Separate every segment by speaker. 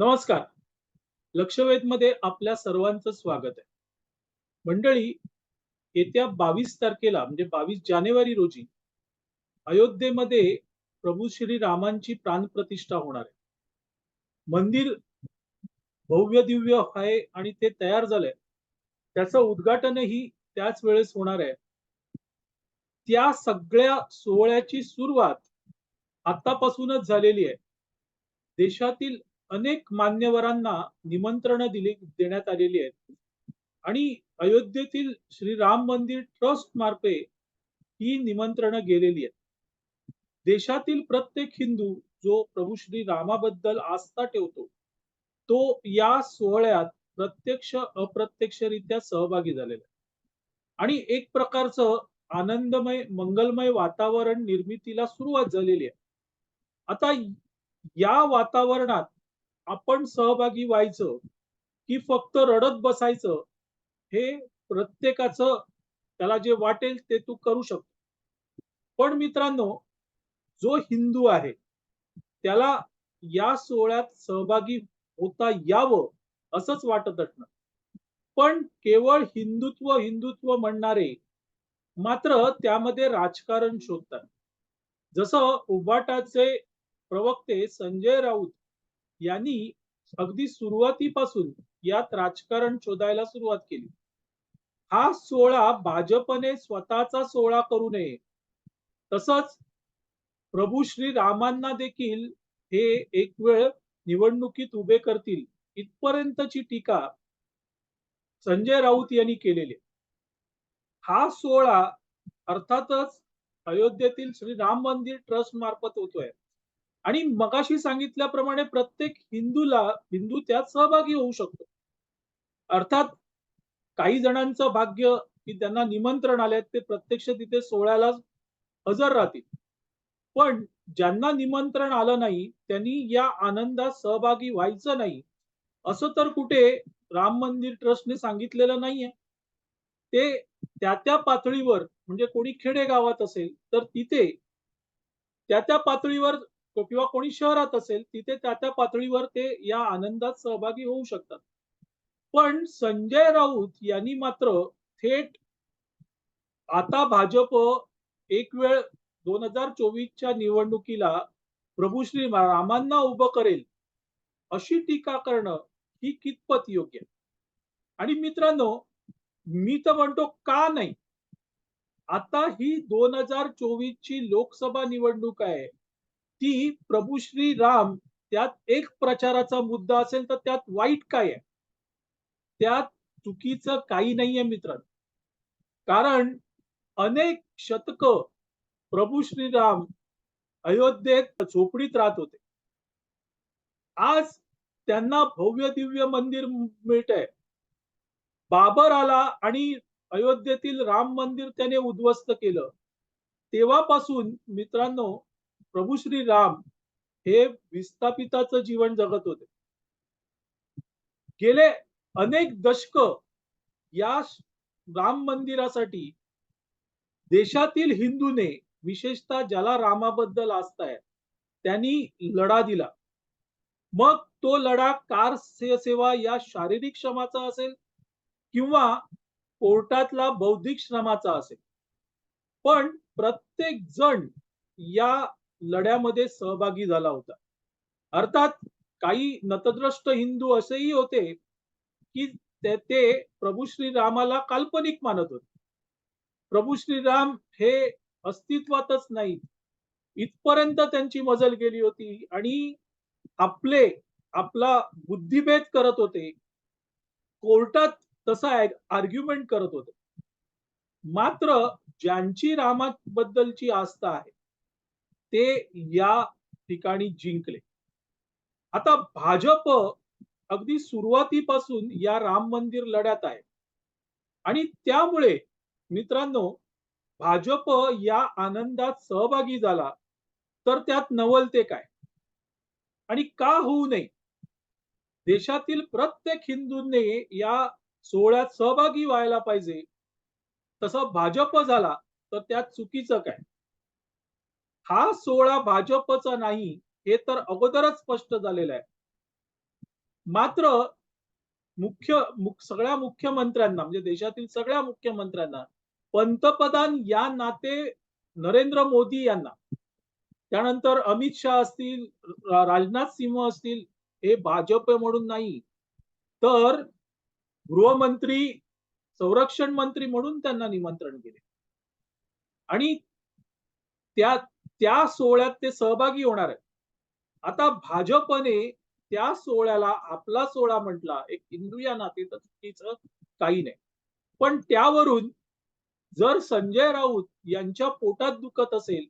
Speaker 1: नमस्कार. लक्षवेधमध्ये आपल्या सर्वांचं स्वागत आहे. मंडळी येत्या बावीस तारखेला म्हणजे बावीस जानेवारी रोजी अयोध्येमध्ये प्रभू श्री रामांची प्राणप्रतिष्ठा होणार आहे. मंदिर भव्य दिव्य आहे आणि ते तयार झालंय. त्याचं उद्घाटनही त्याच वेळेस होणार आहे. त्या सगळ्या सोहळ्याची सुरुवात आतापासूनच झालेली आहे. देशातील अनेक मान्यवरांना निमंत्रण दिली देण्यात आलेली आहेत. आणि अयोध्येतील श्री राम मंदिर ट्रस्ट मार्फे ही निमंत्रण गेलेली आहेत. देशातील प्रत्येक हिंदू जो प्रभू श्री रामाबद्दल आस्था ठेवतो तो या सोहळ्यात प्रत्यक्ष अप्रत्यक्षरित्या सहभागी झालेला आहे. आणि एक प्रकारचं आनंदमय मंगलमय वातावरण निर्मितीला सुरुवात झालेली आहे. आता या वातावरणात आपण सहभागी व्हायचं की फक्त रडत बसायचं हे प्रत्येकाचं त्याला जे वाटेल ते तू करू शकतो. पण मित्रांनो जो हिंदू आहे त्याला या सोहळ्यात सहभागी होता यावं असंच वाटत असणार. पण केवळ हिंदुत्व हिंदुत्व म्हणणारे मात्र त्यामध्ये राजकारण शोधतात. जसं उबाटाचे प्रवक्ते संजय राऊत यांनी अगदी सुरुवातीपासून यात राजकारण शोधायला सुरुवात केली. हा सोहळा भाजपने स्वतःचा सोहळा करू नये. तसंच प्रभू श्री रामांना देखील हे एक वेळ निवडणुकीत उभे करतील इथपर्यंतची टीका संजय राऊत यांनी केलेली हा सोहळा अर्थातच अयोध्येतील श्री राम मंदिर ट्रस्ट मार्फत होतोय. आणि मगाशी सांगितल्याप्रमाणे प्रत्येक हिंदूला हिंदू त्यात सहभागी होऊ शकतो. अर्थात काही जणांचं भाग्य की त्यांना निमंत्रण आले ते प्रत्यक्ष तिथे सोहळ्याला हजर राहतील. पण ज्यांना निमंत्रण आलं नाही त्यांनी या आनंदात सहभागी व्हायचं नाही असं तर कुठे राम मंदिर ट्रस्टने सांगितलेलं नाहीये. ते त्या त्या पातळीवर म्हणजे कोणी खेडेगावात असेल तर तिथे त्या त्या पातळीवर किंवा कोणी शहरात असेल तिथे त्या त्या पातळीवर ते या आनंदात सहभागी होऊ शकतात. पण संजय राऊत यांनी मात्र थेट आता भाजप एक वेळ दोन हजार चोवीसच्या निवडणुकीला प्रभू श्री रामांना उभं करेल अशी टीका करणं ही कितपत योग्य आणि मित्रांनो मी तर म्हणतो का नाही? आता ही दोन हजार चोवीस ची लोकसभा निवडणूक आहे. ती प्रभू श्री राम त्यात एक प्रचाराचा मुद्दा असेल तर त्यात वाईट काय आहे? त्यात चुकीचं काही नाहीये मित्रांनो. कारण अनेक शतक प्रभू श्रीराम अयोध्येत झोपडीत राहत होते. आज त्यांना भव्य दिव्य मंदिर मिळत आहे बाबर आला आणि अयोध्येतील राम मंदिर त्याने उद्ध्वस्त केलं. तेव्हापासून मित्रांनो प्रभू श्री राम हे विस्थापिताचं जीवन जगत होते. गेले अनेक दशक या राम मंदिरासाठी देशातील हिंदूने विशेषतः ज्याला रामाबद्दल आस्था आहे त्यांनी लढा दिला. मग तो लढा कार सेवा या शारीरिक श्रमाचा असेल किंवा कोर्टातला बौद्धिक श्रमाचा असेल. पण प्रत्येक जण या लढ्यामध्ये सहभागी झाला होता. अर्थात काही नतद्रष्ट हिंदू असेही होते की ते प्रभू श्रीरामाला काल्पनिक मानत होते. प्रभू श्रीराम हे अस्तित्वातच नाही. इथपर्यंत त्यांची मजल गेली होती आणि आपले आपला बुद्धिभेद करत होते. कोर्टात तसा आर्ग्युमेंट करत होते. मात्र ज्यांची रामाबद्दलची आस्था आहे ते या ठिकाणी जिंकले. आता भाजप अगदी सुरुवातीपासून या राम मंदिर लढ्यात आहे. आणि त्यामुळे मित्रांनो भाजप या आनंदात सहभागी झाला तर त्यात नवलते काय? आणि का होऊ नये? देशातील प्रत्येक हिंदूंनी या सोहळ्यात सहभागी व्हायला पाहिजे. तसं भाजप झाला तर त्यात चुकीचं काय? हा सोहळा भाजपचा नाही हे तर अगोदरच स्पष्ट झालेलं आहे. मात्र मुख्य मुख- सगळ्या मुख्यमंत्र्यांना म्हणजे देशातील सगळ्या मुख्यमंत्र्यांना पंतप्रधान या नाते नरेंद्र मोदी यांना त्यानंतर अमित शहा असतील राजनाथ सिंह असतील हे भाजप म्हणून नाही तर गृहमंत्री संरक्षण मंत्री म्हणून त्यांना निमंत्रण केले आणि त्या त्या सोहळ्यात ते सहभागी होणार आहेत. आता भाजपने त्या सोहळ्याला आपला सोहळा म्हटला एक हिंदू या नाते तर चुकीचं काही नाही. पण त्यावरून जर संजय राऊत यांच्या पोटात दुखत असेल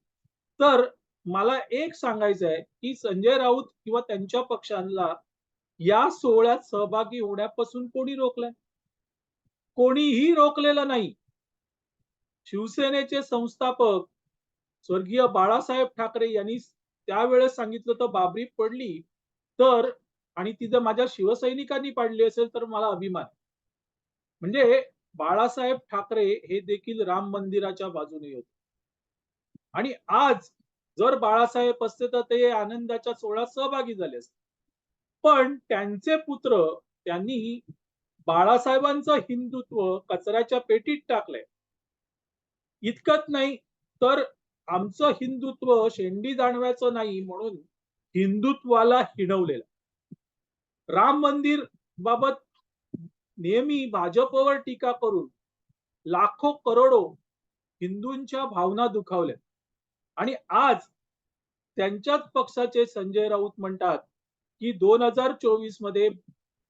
Speaker 1: तर मला एक सांगायचं आहे की संजय राऊत किंवा त्यांच्या पक्षांना या सोहळ्यात सहभागी होण्यापासून कोणी रोखलंय? कोणीही रोखलेलं नाही. शिवसेनेचे संस्थापक स्वर्गीय बाळासाहेब ठाकरे यांनी त्यावेळेस सांगितलं तर बाबरी पडली तर आणि ती जर माझ्या शिवसैनिकांनी पाडली असेल तर मला अभिमान म्हणजे बाळासाहेब ठाकरे हे देखील राम मंदिराच्या बाजूने होते. आणि आज जर बाळासाहेब असते तर ते आनंदाच्या सोहळ्यात सहभागी झाले असते. पण त्यांचे पुत्र त्यांनी बाळासाहेबांचं हिंदुत्व कचऱ्याच्या पेटीत टाकलंय. इतकंच नाही तर आमचं हिंदुत्व शेंडी जाणवायचं नाही म्हणून हिंदुत्वाला हिणवलेलं. राम मंदिर बाबत नेहमी भाजपवर टीका करून लाखो करोडो हिंदूंच्या भावना दुखावल्या. आणि आज त्यांच्याच पक्षाचे संजय राऊत म्हणतात की दोन हजार चोवीसमध्ये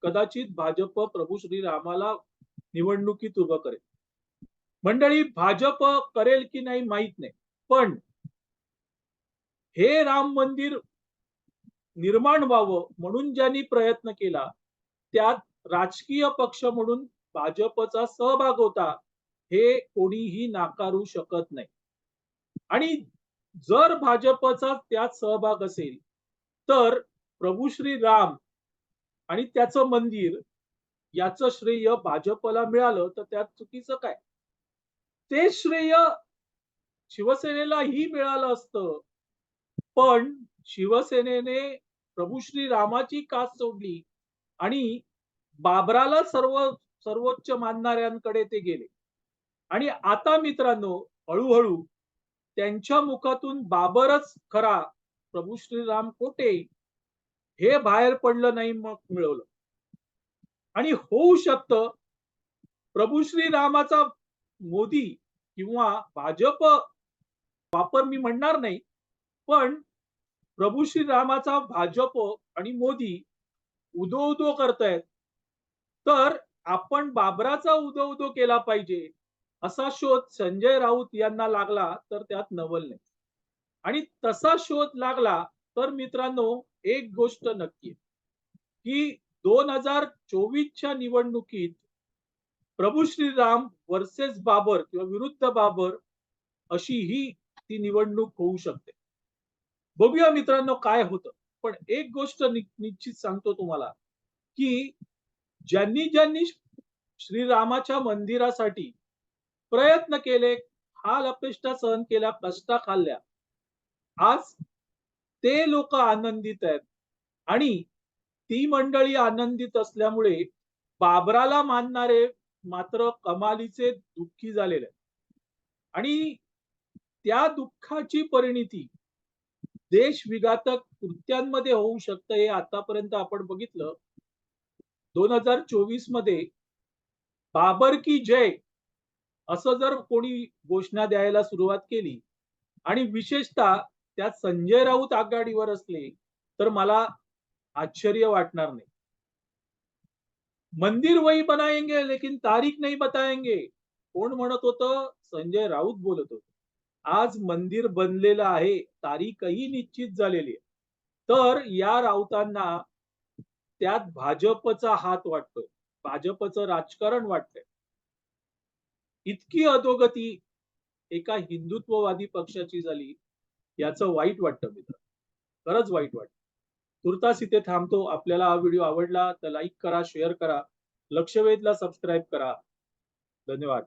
Speaker 1: कदाचित भाजप प्रभू श्रीरामाला निवडणुकीत उभं करेल. मंडळी भाजप करेल की नाही माहीत नाही. पण हे राम मंदिर निर्माण व्हावं म्हणून ज्यांनी प्रयत्न केला त्यात राजकीय पक्ष म्हणून भाजपचा सहभाग होता हे कोणीही नाकारू शकत नाही. आणि जर भाजपचा त्यात सहभाग असेल तर प्रभू श्री राम आणि त्याचं मंदिर याचं श्रेय भाजपला मिळालं तर त्यात चुकीचं काय? ते श्रेय शिवसेनेलाही मिळालं असतं. पण शिवसेनेने प्रभू श्री रामाची कास सोडली आणि बाबराला सर्व सर्वोच्च मानणाऱ्यांकडे ते गेले. आणि आता मित्रांनो हळूहळू त्यांच्या मुखातून बाबरच खरा प्रभू श्रीराम कोटे हे बाहेर पडलं नाही मग मिळवलं. आणि होऊ शकतं प्रभू श्रीरामाचा मोदी किंवा भाजप वापर मी म्हणणार नाही पण प्रभू श्रीरामाचा भाजप आणि मोदी उदो उदो करतायत. तर आपण बाबराचा उदो उदो केला पाहिजे असा शोध संजय राऊत यांना लागला तर त्यात नवल नाही. आणि तसा शोध लागला तर मित्रांनो एक गोष्ट नक्की आहे, की दोन हजार चोवीसच्या निवडणुकीत प्रभू श्रीराम वर्सेस बाबर किंवा विरुद्ध बाबर अशी ही ती निवडणूक होऊ शकते. बघूया मित्रांनो काय होतं. पण एक गोष्ट निश्चित सांगतो तुम्हाला की ज्यांनी ज्यांनी श्रीरामाच्या मंदिरासाठी प्रयत्न केले हाल अपेष्टा सहन केल्या कष्टा खाल्ल्या आज ते लोक आनंदित आहेत. आणि ती मंडळी आनंदित असल्यामुळे बाबराला मानणारे मात्र कमालीचे दुःखी झालेले आहेत. आणि त्या दुःखाची परिणिती देश विघातक कृत्यांमध्ये होऊ शकतं हे आतापर्यंत आपण बघितलं. दोन हजार चोवीसमध्ये बाबर की जय असं जर कोणी घोषणा द्यायला सुरुवात केली आणि विशेषतः त्यात संजय राऊत आघाडीवर असले तर मला आश्चर्य वाटणार नाही. मंदिर वही बनाएंगे लेकिन तारीख नाही बताएंगे. कोण म्हणत होतं? संजय राऊत बोलत होते. आज मंदिर बनलेलं आहे तारीखही निश्चित झालेली आहे. तर या राऊतांना त्यात भाजपचा हात वाटतोय. भाजपचं राजकारण वाटतंय. इतकी अधोगती एका हिंदुत्ववादी पक्षाची झाली याचं वाईट वाटतं मित्र खरंच वाईट वाटतं. तुर्तास इथे थांबतो. आपल्याला हा व्हिडिओ आवडला तर लाईक करा शेअर करा. लक्षवेधला सबस्क्राईब करा. धन्यवाद.